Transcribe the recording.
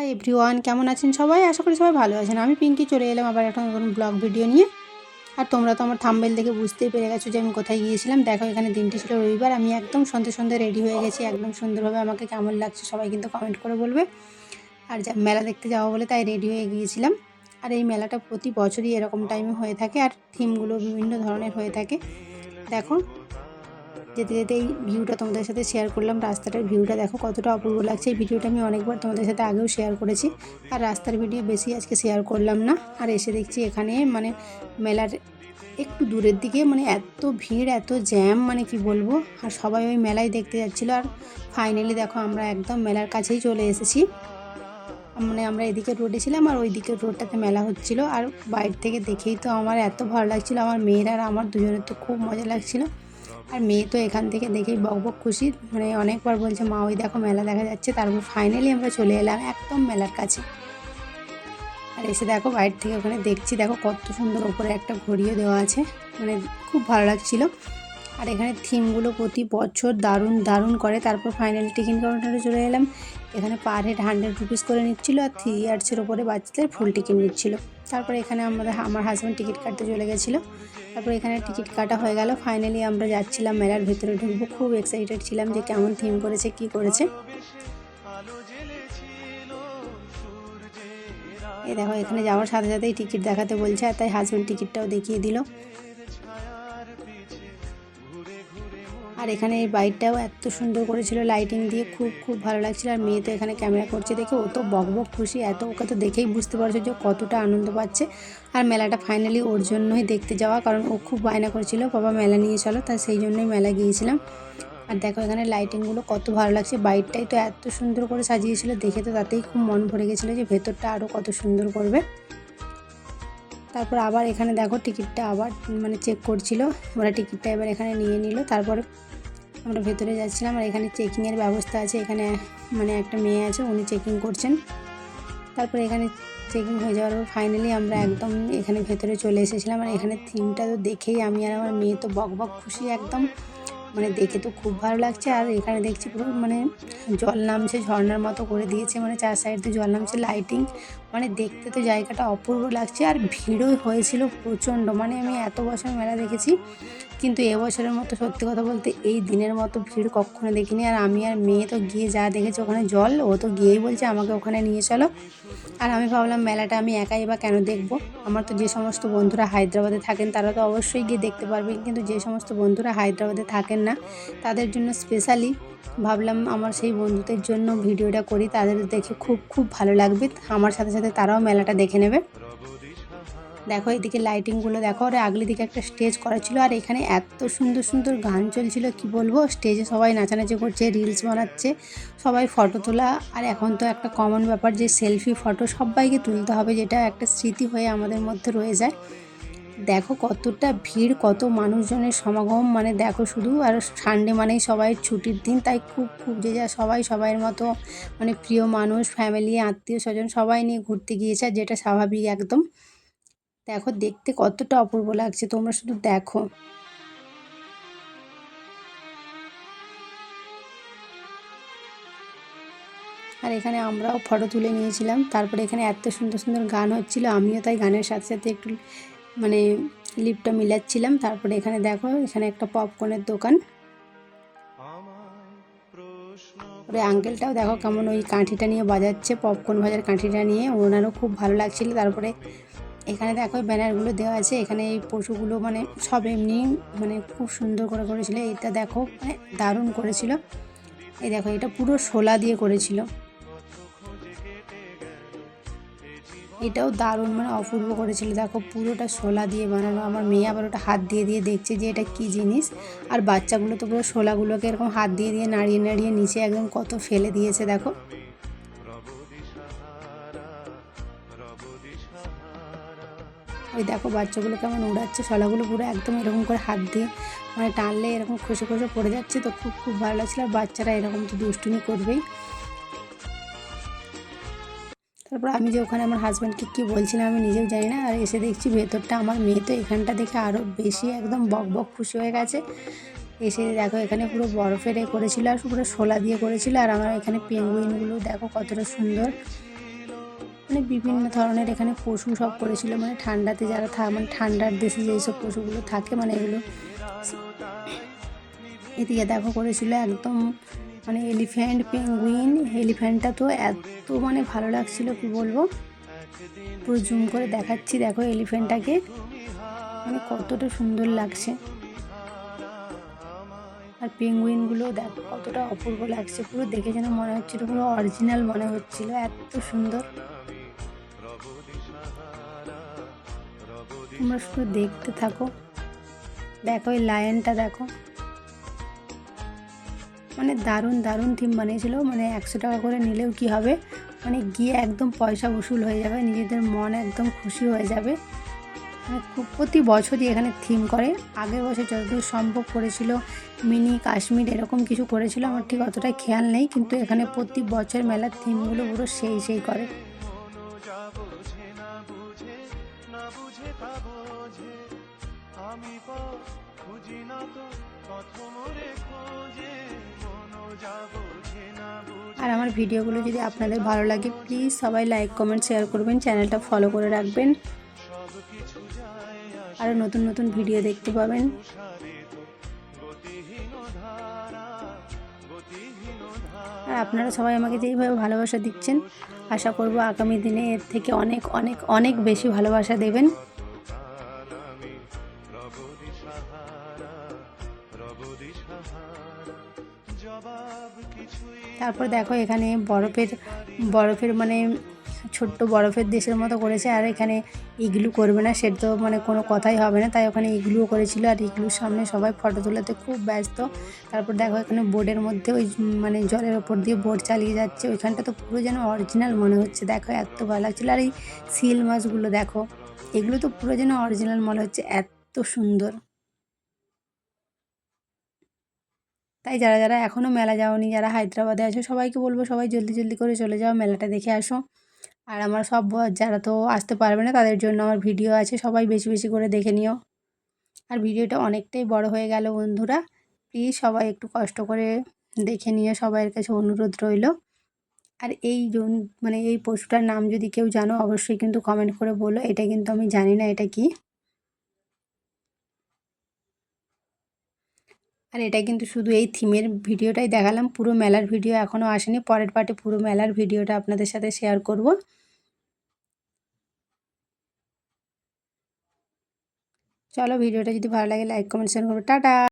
Hi everyone, কেমন আছেন সবাই? আশা করি সবাই ভালো আছেন। আমি পিঙ্কি চলে এলাম আবার একটা নতুন ব্লগ ভিডিও নিয়ে। আর তোমরা তো আমার থাম্বেল দেখে বুঝতেই পেরে গেছো যে আমি কোথায় গিয়েছিলাম। দেখো, এখানে দিনটি ছিল রবিবার। আমি একদম সন্ধ্যে সন্ধ্যে রেডি হয়ে গেছি। একদম সুন্দরভাবে আমাকে কেমন লাগছে সবাই কিন্তু কমেন্ট করে বলবে। আর যা, মেলা দেখতে যাব বলে তাই রেডি হয়ে গিয়েছিলাম। আর এই মেলাটা প্রতি বছরই এরকম টাইমে হয়ে থাকে। আর থিমগুলো বিভিন্ন ধরনের হয়ে থাকে। দেখো যেতে যেতে এই ভিউটা তোমাদের সাথে শেয়ার করলাম। রাস্তাটার ভিউটা দেখো কতটা অপূর্ব লাগছে। এই ভিডিওটা আমি অনেকবার তোমাদের সাথে আগেও শেয়ার করেছি। আর রাস্তার ভিডিও বেশি আজকে শেয়ার করলাম না। আর এসে দেখছি এখানে মানে মেলার একটু দূরের দিকে মানে এত ভিড়, এত জ্যাম মানে কি বলব? আর সবাই ওই মেলায় দেখতে যাচ্ছিল। আর ফাইনালি দেখো আমরা একদম মেলার কাছেই চলে এসেছি। মানে আমরা এদিকে রোডে ছিলাম আর ওই দিকের রোডটাতে মেলা হচ্ছিল। আর বাইরে থেকে দেখেই তো আমার এত ভালো লাগছিল। আমার মেয়েরা আর আমার দুজনের তো খুব মজা লাগছিল। আর মেয়ে তো এখান থেকে দেখেই বক বক খুশি। মানে অনেকবার বলছে, মা, ওই দেখো মেলা দেখা যাচ্ছে। তারপর ফাইনালি আমরা চলে এলাম একদম মেলার কাছে। আর এসে দেখো বাইরে থেকে ওখানে দেখছি, দেখো কত সুন্দর ওপরে একটা ঘড়িও দেওয়া আছে। মানে খুব ভালো লাগছিল। আর এখানে থিমগুলো প্রতি বছর দারুণ দারুণ করে। তারপর ফাইনালি টিকিট কাউন্টারে চলে এলাম। এখানে পার হেড হান্ড্রেড রুপিস করে নিচ্ছিল আর থ্রি ইয়ার্সের ওপরে বাচ্চাদের ফুল টিকিট নিচ্ছিল। তারপর এখানে আমাদের, আমার হাজব্যান্ড টিকিট কাটতে চলে গেছিল। তারপর এখানে টিকিট কাটা হয়ে গেল। ফাইনালি আমরা যাচ্ছিলাম মেলার ভেতরে ঢুকবো। খুব এক্সাইটেড ছিলাম যে কেমন থিম করেছে, কি করেছে। এই দেখো, এখানে যাওয়ার সাথে সাথেই টিকিট দেখাতে বলছে আর তাই হাজব্যান্ড টিকিটটাও দেখিয়ে দিল। আর এখানে এই বাইকটাও এত সুন্দর করেছিল লাইটিং দিয়ে, খুব খুব ভালো লাগছিল। আর মেয়ে তো এখানে ক্যামেরা করছে দেখে, ও তো বক বক খুশি। এত ওকে তো দেখেই বুঝতে পারছ যে কতটা আনন্দ পাচ্ছে। আর মেলাটা ফাইনালি ওর জন্যই দেখতে যাওয়া, কারণ ও খুব বায়না করছিল, বাবা, মেলা নিয়ে চলো। তাই সেই জন্যই মেলা গিয়েছিলাম। আর দেখো এখানে লাইটিংগুলো কত ভালো লাগছে। বাইকটাই তো এত সুন্দর করে সাজিয়েছিল, দেখে তো তাতেই খুব মন ভরে গেছিল যে ভেতরটা আরও কত সুন্দর করবে। তারপর আবার এখানে দেখো টিকিটটা আবার মানে চেক করছিল। ওরা টিকিটটা এবার এখানে নিয়ে নিল। তারপরে আমরা ভেতরে যাচ্ছিলাম আর এখানে চেকিংয়ের ব্যবস্থা আছে। এখানে মানে একটা মেয়ে আছে, উনি চেকিং করছেন। তারপরে এখানে চেকিং হয়ে যাওয়ার পর ফাইনালি আমরা একদম এখানে ভেতরে চলে এসেছিলাম। আর এখানে থিমটা তো দেখেই আমি আর আমার মেয়ে তো বক বক খুশি একদম। মানে দেখে তো খুব ভালো লাগছে। আর এখানে দেখছি পুরো মানে জল নামছে ঝর্নার মতো করে দিয়েছে। মানে চার সাইড দিয়ে জল নামছে লাইটিং মানে দেখতে তো জায়গাটা অপূর্ব লাগছে। আর ভিড়ও হয়েছিল প্রচণ্ড। মানে আমি এত বছর মেলা দেখেছি কিন্তু এবছরের মতো সত্যি কথা বলতে এই দিনের মতো ভিড় কখনো দেখিনি। আর আমি আর মেয়ে তো গিয়ে যা দেখেছি ওখানে জল, ও তো গিয়েই বলছে আমাকে ওখানে নিয়ে চলো। আর আমি ভাবলাম মেলাটা আমি একাই বা কেন দেখব? আমার তো যে সমস্ত বন্ধুরা হায়দ্রাবাদে থাকেন তারা তো অবশ্যই গিয়ে দেখতে পারবেন। কিন্তু যে সমস্ত বন্ধুরা হায়দ্রাবাদে থাকেন না, তাদের জন্য স্পেশালি ভাবলাম আমার সেই বন্ধুদের জন্য ভিডিওটা করি। তাদের দেখে খুব খুব ভালো লাগবে। আমার সাথে সাথে তারাও মেলাটা দেখে নেবে। দেখো, এদিকে লাইটিংগুলো দেখো আর আগলি দিকে একটা স্টেজ করা ছিল আর এখানে এত সুন্দর সুন্দর গান চলছিল, কি বলব? স্টেজে সবাই নাচানাচি করছে রিলস বানাচ্ছে, সবাই ফটো তোলা, আর এখন তো একটা কমন ব্যাপার যে সেলফি ফটো সবাইকে তুলতে হবে, যেটা একটা স্মৃতি হয়ে আমাদের মধ্যে রয়ে যায়। দেখো কতটা ভিড়, কত মানুষজনের সমাগম মানে দেখো শুধু, আর সানডে মানেই সবাই ছুটির দিন, তাই খুব খুব যে যা সবাই, সবাইয়ের মতো মানে প্রিয় মানুষ ফ্যামিলি আত্মীয় স্বজন সবাই নিয়ে ঘুরতে গিয়েছে যেটা স্বাভাবিক একদম। দেখো, দেখতে কতটা অপূর্ব লাগছে। তোমরা শুধু দেখো। আর এখানে আমরাও ফটো তুলে নিয়েছিলাম। তারপরে এখানে এত সুন্দর সুন্দর গান হচ্ছিল। আমিও তাই গানের সাথে সাথে একটু মানে লিপটা মিলাচ্ছিলাম। তারপরে এখানে দেখো, এখানে একটা পপকর্নের দোকান। ওরে, আঙ্কেলটাও দেখো কেমন ওই কাঠিটা নিয়ে বাজাচ্ছে, পপকর্ন ভাজার কাঠিটা নিয়ে। ওনারও খুব ভালো লাগছিল। তারপরে এখানে দেখো ব্যানারগুলো দেওয়া আছে। এখানে এই পশুগুলো মানে সব এমনি মানে খুব সুন্দর করে করেছিল। এটা দেখো মানে দারুণ করেছিল। এই দেখো, এটা পুরো শোলা দিয়ে করেছিল। এটাও দারুণ মানে অপূর্ব করেছিল। দেখো, পুরোটা শোলা দিয়ে বানানো। আমার মেয়ে আবার ওটা হাত দিয়ে দিয়ে দেখছে যে এটা কি জিনিস। আর বাচ্চাগুলো তো পুরো শোলাগুলোকে এরকম হাত দিয়ে দিয়ে নাড়িয়ে নাড়িয়ে নিচে একদম কত ফেলে দিয়েছে, দেখো। ওই দেখো বাচ্চাগুলো কেমন উড়াচ্ছে, শলাগুলো পুরো একদম এরকম করে হাত দিয়ে মানে টানলে এরকম খসে খসে পড়ে যাচ্ছে, তো খুব খুব ভালো লাগছিল। আর বাচ্চারা এরকম তো দুষ্টুমি করবেই। তারপর আমি যে ওখানে আমার হাজব্যান্ডকে কী বলছিলাম আমি নিজেও জানি না, আর এসে দেখছি ভেতরটা আমার মেয়ে তো এখানটা দেখে আরও বেশি একদম বক বক খুশি হয়ে গেছে। এসে দেখো এখানে পুরো বরফের এ করেছিল আর পুরো শোলা দিয়ে করেছিল, আর আমার এখানে পেঙ্গুইনগুলো দেখো কতটা সুন্দর। মানে বিভিন্ন ধরনের এখানে পশু সব করেছিল মানে ঠান্ডাতে যারা থা মানে ঠান্ডার দেশে যেসব পশুগুলো থাকে মানে এগুলো এদিকে দেখো করেছিল একদম মানে এলিফ্যান্ট, পেঙ্গুইন, এলিফ্যান্টটা তো এত মানে ভালো লাগছিল, কি বলব? পুরো জুম করে দেখাচ্ছি, দেখো এলিফ্যান্টটাকে মানে কতটা সুন্দর লাগছে। আর পেঙ্গুইনগুলো দেখো কতটা অপূর্ব লাগছে, পুরো দেখে যেন মনে হচ্ছিল পুরো অরিজিনাল মনে হচ্ছিল, এত সুন্দর। তোমরা শুধু দেখতে থাকো। দেখো এই লায়নটা দেখো। মানে দারুণ দারুণ থিম বানিয়েছিল। মানে একশো টাকা করে নিলেও কি হবে? মানে গিয়ে একদম পয়সা উসুল হয়ে যাবে, নিজেদের মন একদম খুশি হয়ে যাবে। মানে খুব প্রতি বছরই এখানে থিম করে। আগের বছর যতদূর সম্ভব করেছিল, মিনি কাশ্মীর এরকম কিছু করেছিল, আমার ঠিক অতটা খেয়াল নেই, কিন্তু এখানে প্রতি বছর মেলার থিমগুলো পুরো সেই সেই করে। আর আমার ভিডিওগুলো যদি আপনাদের ভালো লাগে প্লিজ সবাই লাইক কমেন্ট শেয়ার করবেন চ্যানেলটা ফলো করে রাখবেন। আরও নতুন নতুন ভিডিও দেখতে পাবেন। আর আপনারা সবাই আমাকে যেইভাবে ভালোবাসা দিচ্ছেন, আশা করব আগামী দিনে এর থেকে অনেক অনেক অনেক বেশি ভালোবাসা দেবেন। তারপর দেখো এখানে বরফের বরফের মানে ছোট্ট বরফের দেশের মতো করেছে, আর এখানে ইগলু করবে না সেটা তো মানে কোনো কথাই হবে না, তাই ওখানে ইগলুও করেছিল, আর ইগলুর সামনে সবাই ফটো তোলাতে খুব ব্যস্ত। তারপর দেখো এখানে বোর্ডের মধ্যে ওই মানে জলের ওপর দিয়ে বোর্ড চালিয়ে যাচ্ছে, ওইখানটা তো পুরো যেন অরিজিনাল মনে হচ্ছে, দেখো এত ভালো লাগছিল, আর এই সিল মাছগুলো দেখো, এগুলো তো পুরো যেন অরিজিনাল মনে হচ্ছে, এত সুন্দর। তাই যারা যারা এখনও মেলা যাওনি, যারা হায়দ্রাবাদে আছো, সবাইকে বলব সবাই জলদি জলদি করে চলে যাও, মেলাটা দেখে আসো। আর আমার সব যারা তো আসতে পারবে না, তাদের জন্য আমার ভিডিও আছে, সবাই বেশি বেশি করে দেখে নিও। আর ভিডিওটা অনেকটাই বড় হয়ে গেল বন্ধুরা প্লিজ সবাই একটু কষ্ট করে দেখে নিও, সবাইয়ের কাছে অনুরোধ রইল। আর এই মানে এই পশুটার নাম যদি কেউ জানো, অবশ্যই কিন্তু কমেন্ট করে বলো, এটা কিন্তু আমি জানি না, এটা কি। আর এটা কিন্তু শুধু এই থিমের ভিডিওটাই দেখালাম। পুরো মেলার ভিডিও এখনও আসেনি। পরের পার্টে পুরো মেলার ভিডিওটা আপনাদের সাথে শেয়ার করব। চলো ভিডিওটা যদি ভালো লাগে লাইক কমেন্ট শেয়ার করব। টাটা!